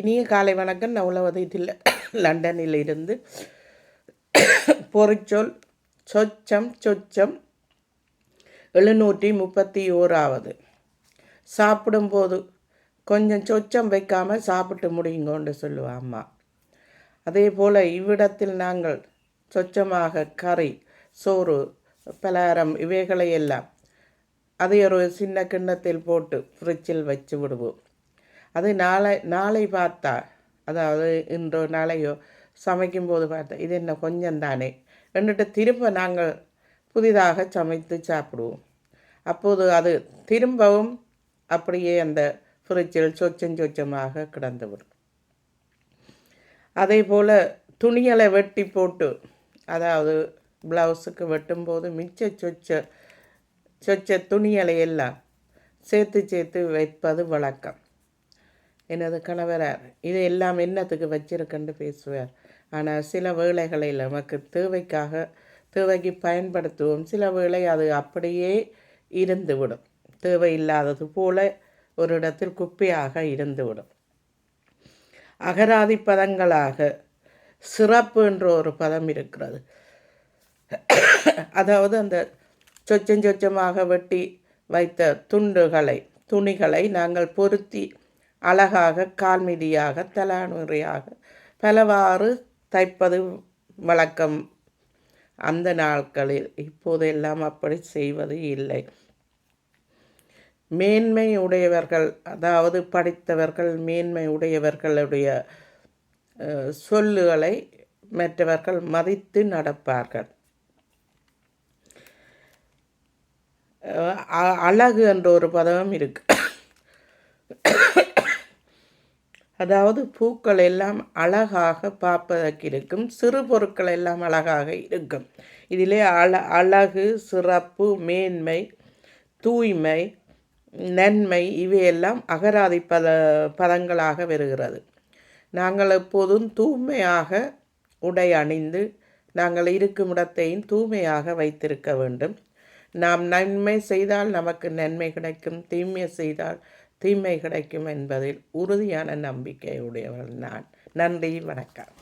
இனிய காலை வணக்கம். நான் உலகத்தில் லண்டனில் இருந்து பொறிச்சொல் சொச்சம் சொச்சம் எழுநூற்றி முப்பத்தி ஓராவது. சாப்பிடும்போது கொஞ்சம் சொச்சம் வைக்காமல் சாப்பிட்டு முடியுங்கோண்டு சொல்லுவாள் அம்மா. அதே போல் இவ்விடத்தில் நாங்கள் சொச்சமாக கறி சோறு பலகாரம் இவைகளை எல்லாம் அதை ஒரு சின்ன கிண்ணத்தில் போட்டு ஃப்ரிட்ஜில் வச்சு விடுவோம். அது நாளை நாளை பார்த்தா அதாவது இன்றோ நாளையோ சமைக்கும்போது பார்த்தா இது என்ன கொஞ்சம் தானே என்னட்டு திரும்ப நாங்கள் புதிதாக சமைத்து சாப்பிடுவோம். அப்போது அது திரும்பவும் அப்படியே அந்த ஃப்ரிட்ஜில் சொச்சம் சொச்சமாக கிடந்துவிடும். அதே போல் துணிகளை வெட்டி போட்டு அதாவது ப்ளவுஸுக்கு வெட்டும்போது மிச்ச சொச்ச சொச்ச துணிகளை எல்லாம் சேர்த்து சேர்த்து வைப்பது வழக்கம். எனது கணவரார். இது எல்லாம் என்னத்துக்கு வச்சிருக்கன்னு பேசுவார். ஆனால் சில வேளைகளில் நமக்கு தேவைக்காக தேவைக்கு பயன்படுத்துவோம். சில வேளை அது அப்படியே இருந்துவிடும். தேவையில்லாதது போல ஒரு இடத்தில் குப்பையாக இருந்துவிடும். அகராதி பதங்களாக சிறப்பு என்ற ஒரு பதம் இருக்கிறது. அதாவது அந்த சொச்சம் சொச்சமாக வெட்டி வைத்த துண்டுகளை துணிகளை நாங்கள் பொருத்தி அழகாக கால்மிதியாக தலானுறையாக பலவாறு தைப்பது வழக்கம். அந்த நாட்களில் இப்போதெல்லாம் அப்படி செய்வது இல்லை. மேன்மை உடையவர்கள் அதாவது படித்தவர்கள் மேன்மை உடையவர்களுடைய சொல்லுகளை மற்றவர்கள் மதித்து நடப்பார்கள். அழகு என்ற ஒரு பதமும் இருக்கு. அதாவது பூக்கள் எல்லாம் அழகாக பார்ப்பதற்கு இருக்கும் சிறு பொருட்கள் எல்லாம் அழகாக இருக்கும். இதிலே அழ அழகு சிறப்பு மேன்மை தூய்மை நன்மை இவையெல்லாம் அகராதி பத பதங்களாக வருகிறது. நாங்கள் எப்போதும் தூய்மையாக உடை அணிந்து நாங்கள் இருக்கும் இடத்தையும் தூய்மையாக வைத்திருக்க வேண்டும். நாம் நன்மை செய்தால் நமக்கு நன்மை கிடைக்கும் தீமை செய்தால் தீமை கிடைக்கும் என்பதில் உறுதியான நம்பிக்கையுடையவள் நான். நன்றி வணக்கம்.